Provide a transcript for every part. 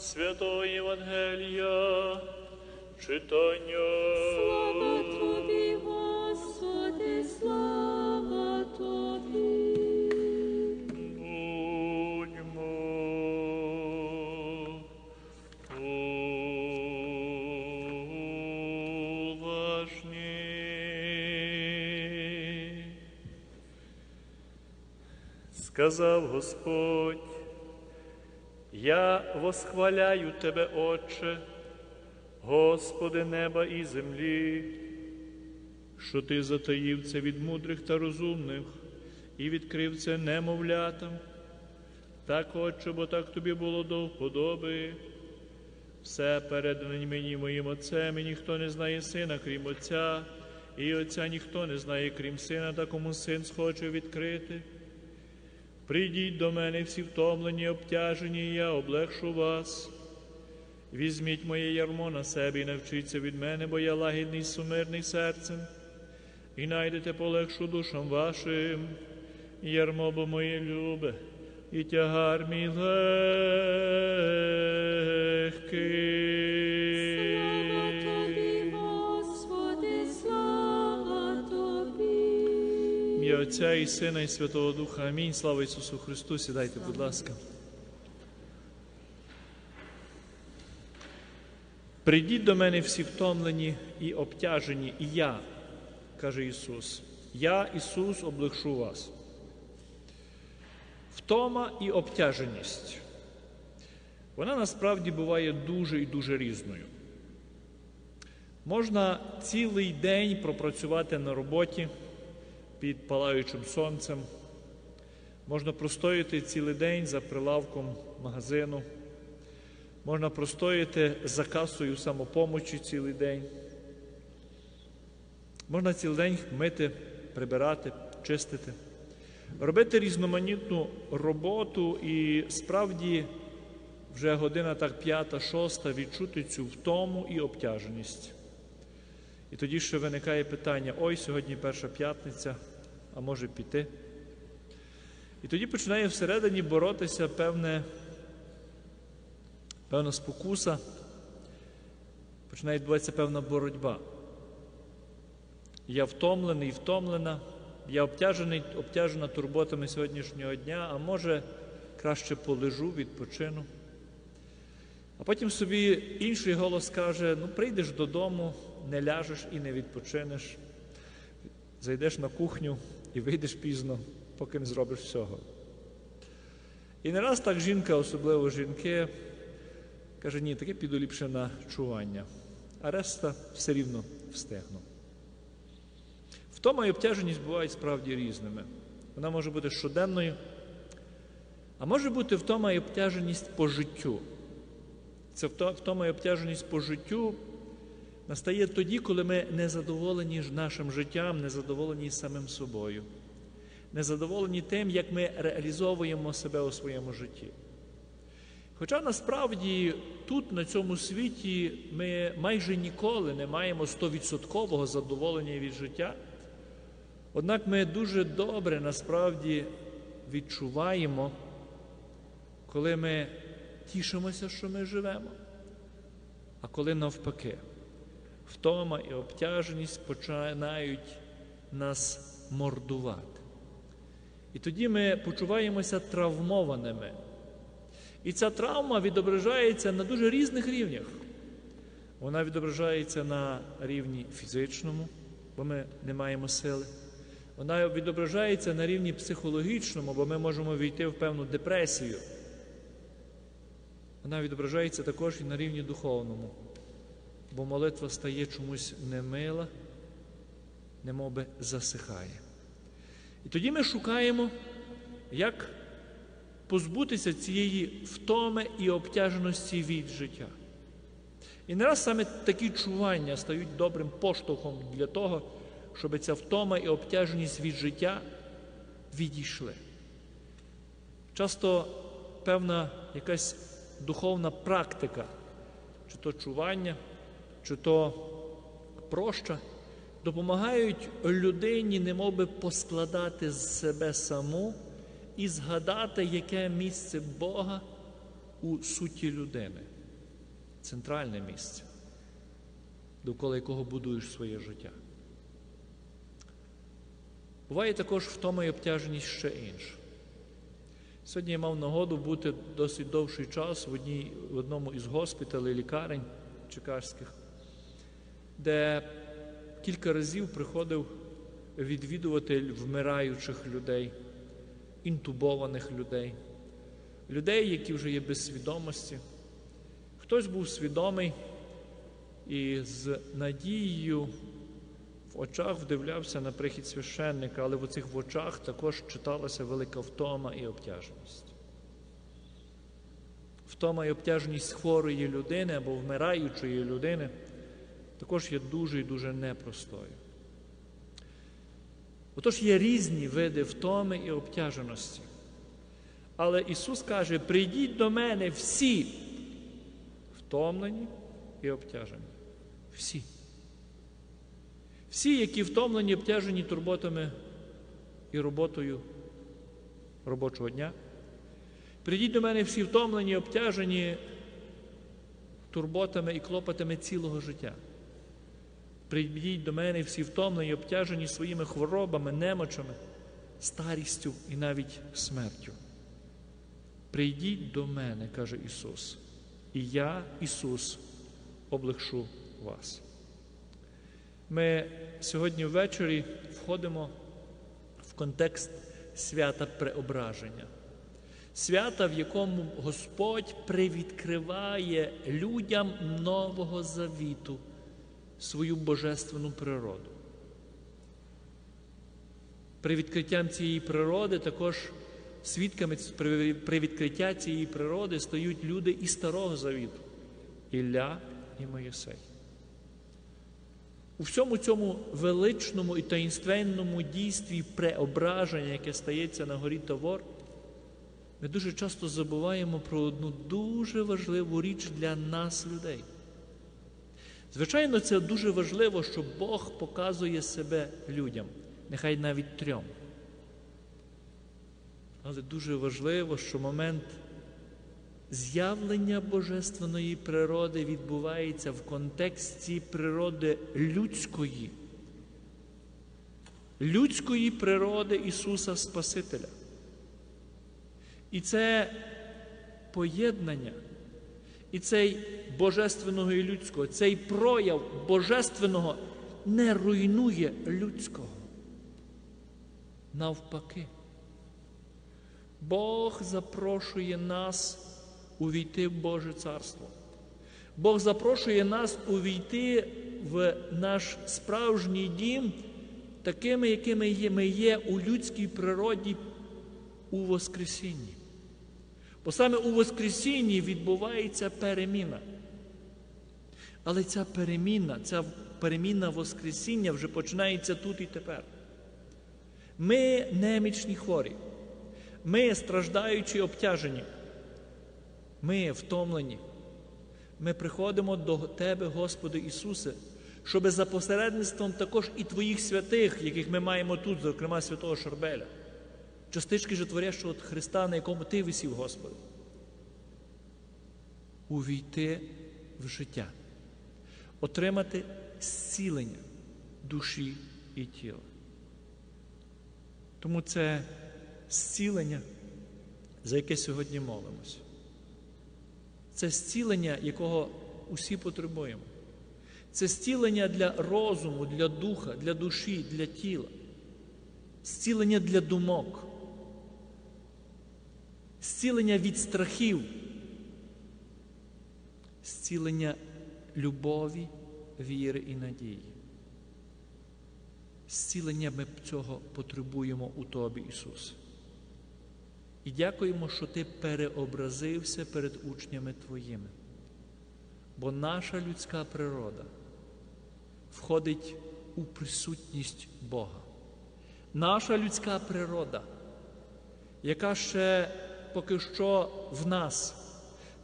Святого Євангелія читання. Слава Тобі, Господи, слава Тобі. Будьмо уважні. Сказав Господь, я восхваляю Тебе, Отче, Господи неба і землі, що Ти затаїв це від мудрих та розумних і відкрив це немовлятам. Так, Отче, бо так тобі було до вподоби. Все передано мені моїм Отцем, і ніхто не знає сина, крім Отця, і Отця ніхто не знає, крім сина, та кому син схоче відкрити. Прийдіть до мене всі втомлені, обтяжені, я облегшу вас. Візьміть моє ярмо на себе і навчіться від мене, бо я лагідний, сумирний серцем, і найдете полегшу душам вашим, ярмо бо моє любе, і тягар мій легкий. Отця і Сина, і Святого Духа. Амінь. Слава Ісусу Христу. Сідайте, будь ласка. Прийдіть до мене всі втомлені і обтяжені, і я, каже Ісус. Я, Ісус, облегшу вас. Втома і обтяженість. Вона насправді буває дуже і дуже різною. Можна цілий день пропрацювати на роботі під палаючим сонцем. Можна простояти цілий день за прилавком магазину. Можна простояти за касою самопомочі цілий день. Можна цілий день мити, прибирати, чистити, робити різноманітну роботу і справді вже година так п'ята, шоста відчути цю втому і обтяженість. І тоді ще виникає питання: ой, сьогодні перша п'ятниця, а може піти. І тоді починає всередині боротися певне, певна спокуса, починає відбуватися певна боротьба. Я втомлений втомлена, я обтяжений, обтяжена турботами сьогоднішнього дня, а може краще полежу, відпочину. А потім собі інший голос каже: ну прийдеш додому, не ляжеш і не відпочинеш, зайдеш на кухню і вийдеш пізно, поки не зробиш всього. І не раз так жінка, особливо жінки, каже, ні, таке піду ліпше на чування, а решта все рівно встигну. Втома і обтяженість бувають справді різними. Вона може бути щоденною, а може бути втома і обтяженість по життю. Це втома і обтяженість по життю настає тоді, коли ми не задоволені нашим життям, не задоволені самим собою, не задоволені тим, як ми реалізовуємо себе у своєму житті. Хоча насправді тут, на цьому світі, ми майже ніколи не маємо стовідсоткового задоволення від життя, однак ми дуже добре насправді відчуваємо, коли ми тішимося, що ми живемо, а коли навпаки, втома і обтяженість починають нас мордувати. І тоді ми почуваємося травмованими. І ця травма відображається на дуже різних рівнях. Вона відображається на рівні фізичному, бо ми не маємо сили. Вона відображається на рівні психологічному, бо ми можемо війти в певну депресію. Вона відображається також і на рівні духовному, бо молитва стає чомусь немила, немов би засихає. І тоді ми шукаємо, як позбутися цієї втоми і обтяженості від життя. І не раз саме такі чування стають добрим поштовхом для того, щоб ця втома і обтяженість від життя відійшли. Часто певна якась духовна практика, чи то чування, чи то проща, допомагають людині немовби поскладати з себе саму і згадати, яке місце Бога у суті людини, центральне місце, довкола якого будуєш своє життя. Буває також втома і обтяженість ще інша. Сьогодні я мав нагоду бути досить довший час в, одній, в одному із госпіталей, лікарень чекарських, де кілька разів приходив відвідуватель вмираючих людей, інтубованих людей, людей, які вже є без свідомості. Хтось був свідомий і з надією в очах вдивлявся на прихід священника, але в оцих в очах також читалася велика втома і обтяженість. Втома і обтяженість хворої людини або вмираючої людини також є дуже і дуже непростою. Отож є різні види втоми і обтяженості. Але Ісус каже: прийдіть до мене всі втомлені і обтяжені. Всі. Всі, які втомлені, обтяжені турботами і роботою робочого дня. Прийдіть до мене всі втомлені, обтяжені турботами і клопотами цілого життя. Прийдіть до мене всі втомлені, обтяжені своїми хворобами, немочами, старістю і навіть смертю. Прийдіть до мене, каже Ісус, і я, Ісус, облегшу вас. Ми сьогодні ввечері входимо в контекст свята преображення, свята, в якому Господь привідкриває людям Нового Завіту свою божественну природу. При відкриттям цієї природи також свідками при відкриття цієї природи стають люди і Старого Завіту Ілля і Моїсей. У всьому цьому величному і таїнственному дійстві преображення, яке стається на горі Тавор, ми дуже часто забуваємо про одну дуже важливу річ для нас, людей. Звичайно, це дуже важливо, що Бог показує себе людям, нехай навіть трьом. Але дуже важливо, що момент з'явлення божественної природи відбувається в контексті природи людської, людської природи Ісуса Спасителя. І це поєднання, і цей божественного і людського, цей прояв божественного не руйнує людського. Навпаки, Бог запрошує нас увійти в Боже Царство. Бог запрошує нас увійти в наш справжній дім, такими, якими ми є у людській природі у Воскресінні. Бо саме у Воскресінні відбувається переміна. Але ця переміна, ця переміна Воскресіння вже починається тут і тепер. Ми немічні хворі, ми страждаючі обтяжені. Ми втомлені. Ми приходимо до Тебе, Господи Ісусе, щоб за посередництвом також і Твоїх святих, яких ми маємо тут, зокрема святого Шарбеля, частички житворящого Христа, на якому Ти висів, Господи, увійти в життя, отримати зцілення душі і тіла. Тому це зцілення, за яке сьогодні молимося. Це зцілення, якого усі потребуємо. Це зцілення для розуму, для духа, для душі, для тіла, зцілення для думок, зцілення від страхів, зцілення любові, віри і надії. Зцілення ми цього потребуємо у Тобі, Ісус. І дякуємо, що Ти переобразився перед учнями Твоїми. Бо наша людська природа входить у присутність Бога. Наша людська природа, яка ще поки що в нас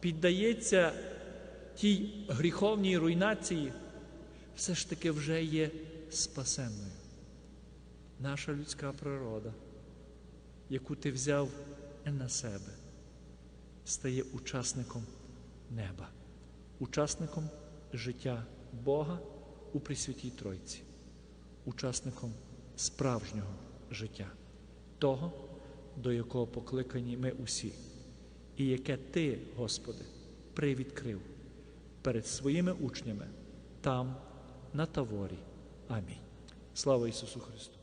піддається тій гріховній руйнації, все ж таки вже є спасенною. Наша людська природа, яку ти взяв на себе, стає учасником неба, учасником життя Бога у Пресвятій Тройці, учасником справжнього життя, того, до якого покликані ми усі, і яке Ти, Господи, привідкрив перед своїми учнями там, на Таворі. Амінь. Слава Ісусу Христу!